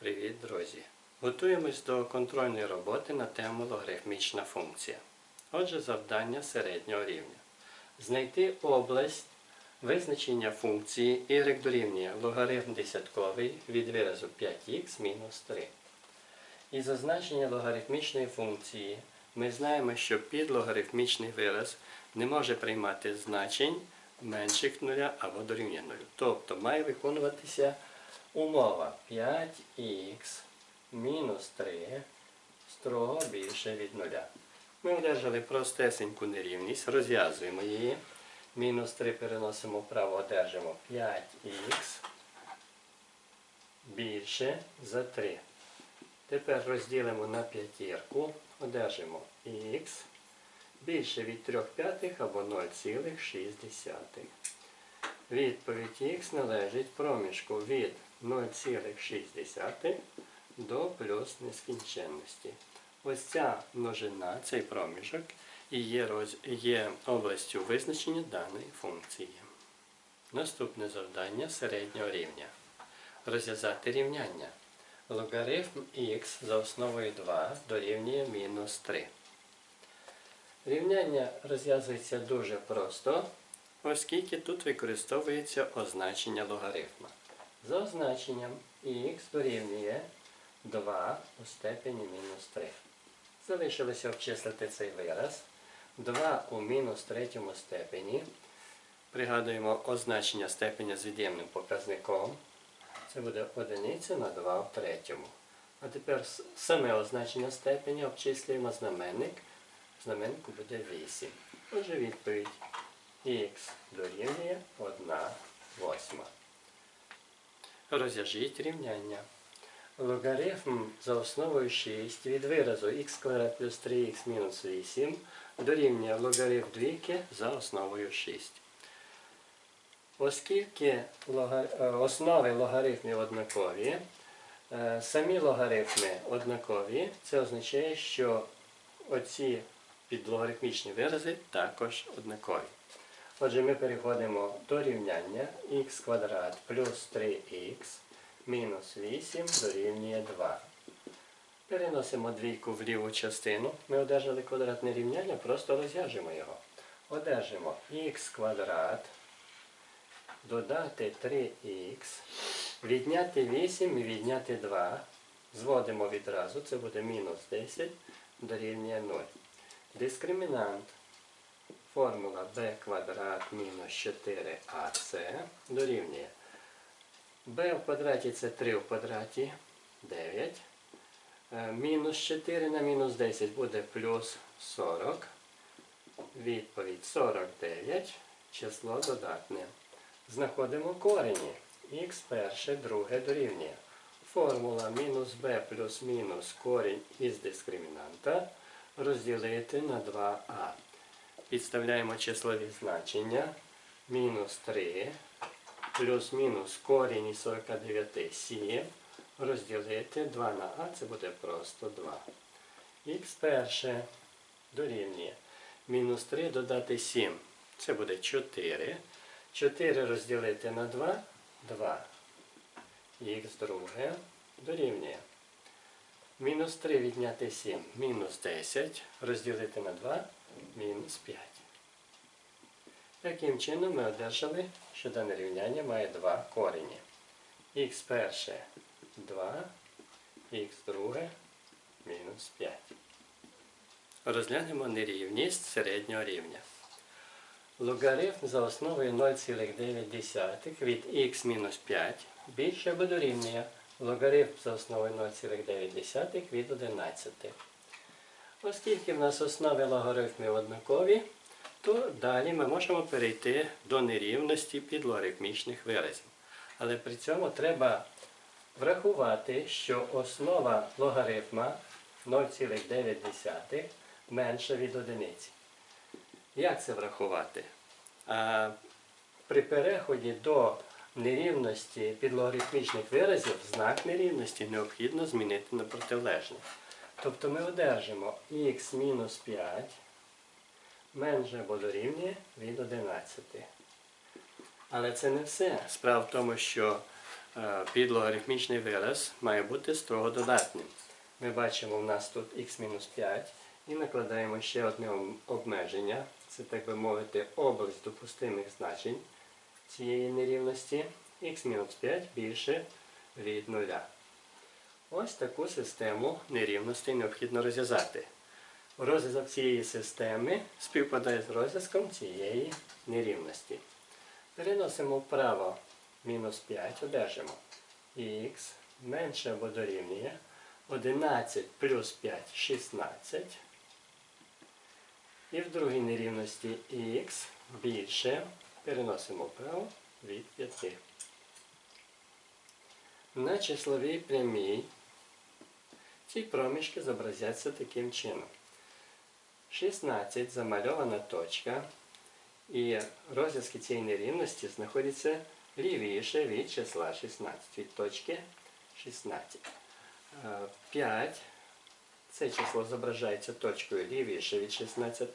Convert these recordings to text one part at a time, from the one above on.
Привіт, друзі! Готуємось до контрольної роботи на тему логарифмічна функція. Отже, завдання середнього рівня. Знайти область визначення функції y дорівнює логарифм десятковий від виразу 5х мінус 3. І за значення логарифмічної функції ми знаємо, що підлогарифмічний вираз не може приймати значень менших нуля або дорівнює нулю. Тобто має виконуватися умова 5х мінус 3 строго більше від нуля. Ми одержали простесеньку нерівність, розв'язуємо її. Мінус 3 переносимо вправо, одержимо 5х більше за 3. Тепер розділимо на п'ятірку, одержимо х більше від 3 п'ятих або 0,6. Відповідь х належить проміжку від 0,6 до плюс нескінченності. Ось ця множина, цей проміжок, і є, роз... є областю визначення даної функції. Наступне завдання середнього рівня. Розв'язати рівняння. Логарифм х за основою 2 дорівнює мінус 3. Рівняння розв'язується дуже просто, оскільки тут використовується означення логарифма. За означенням х дорівнює 2 у степені мінус 3. Залишилося обчислити цей вираз. 2 у мінус третьому степені. Пригадуємо означення степеня з від'ємним показником. Це буде одиниця на 2 в третьому. А тепер саме означення степеня обчислюємо знаменник. Знаменнику буде 8. Отже, відповідь х дорівнює 1 восьма. Розв'яжіть рівняння. Логарифм за основою 6 від виразу х квадрат плюс 3х мінус 8 дорівнює логарифм двійки за основою 6. Оскільки е, основи логарифмів однакові, е, самі логарифми однакові, це означає, що оці підлогарифмічні вирази також однакові. Отже, ми переходимо до рівняння х квадрат плюс 3х мінус 8 дорівнює 2. Переносимо двійку в ліву частину. Ми одержали квадратне рівняння, просто розв'яжемо його. Одержимо х квадрат додати 3х, відняти 8 і відняти 2. Зводимо відразу, це буде мінус 10 дорівнює 0. Дискримінант. Формула b квадрат мінус 4ac дорівнює b в квадраті це 3 в квадраті 9. Е, Мінус 4 на мінус 10 буде плюс 40. Відповідь 49. Число додатне. Знаходимо корені. х перше, друге дорівнює. Формула мінус b плюс мінус корінь із дискримінанта розділити на 2а. Підставляємо числові значення. Мінус 3 плюс-мінус корінь із 49 7 розділити 2 на а, це буде просто 2. Х перше дорівнює. Мінус 3 додати 7. Це буде 4. 4 розділити на 2 2. Х друге дорівнює. Мінус 3 відняти 7. Мінус 10. Розділити на 2. Мінус 5. Таким чином ми одержали, що дане рівняння має два корені. х перше 2, х друге мінус 5. Розглянемо нерівність середнього рівня. Логарифм за основою 0,9 від х мінус 5 більше або дорівнює логарифм за основою 0,9 від 11. Оскільки в нас основи логарифмів однакові, то далі ми можемо перейти до нерівності підлогарифмічних виразів. Але при цьому треба врахувати, що основа логарифма 0,9 менша від одиниці. Як це врахувати? При переході до нерівності підлогарифмічних виразів знак нерівності необхідно змінити на протилежний. Тобто ми одержимо х мінус 5 менше або дорівнює від 11. Але це не все. Справа в тому, що е, підлогарифмічний вираз має бути строго додатнім. Ми бачимо, в нас тут х-5 і накладаємо ще одне обмеження. Це, так би мовити, область допустимих значень цієї нерівності. х-5 більше від нуля. Ось таку систему нерівностей необхідно розв'язати. Розв'язок цієї системи співпадає з розв'язком цієї нерівності. Переносимо вправо мінус 5, одержимо х менше або дорівнює 11 плюс 5 16. І в другій нерівності х більше переносимо вправо від 5. На числовій прямій ці проміжки зобразяться таким чином. 16 замальована точка, і розв'язки цієї нерівності знаходяться лівіше від числа 16, від точки 16. Е, 5. Це число зображається точкою лівіше від 16.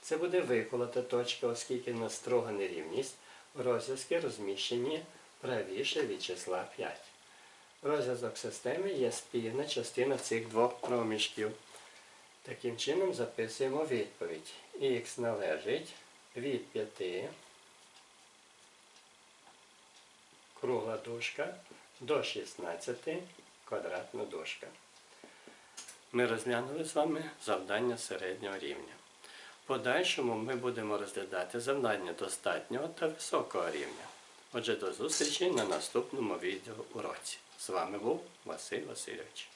Це буде виколота точка, оскільки в строга нерівність. Розв'язки розміщені правіше від числа 5. Розв'язок системи є спільна частина цих двох проміжків. Таким чином записуємо відповідь. Х належить від 5 кругла дужка до 16 квадратна дужка. Ми розглянули з вами завдання середнього рівня. Подальшому ми будемо розглядати завдання достатнього та високого рівня. Отже, до зустрічі на наступному відео уроці. З вами був Василь Васильович.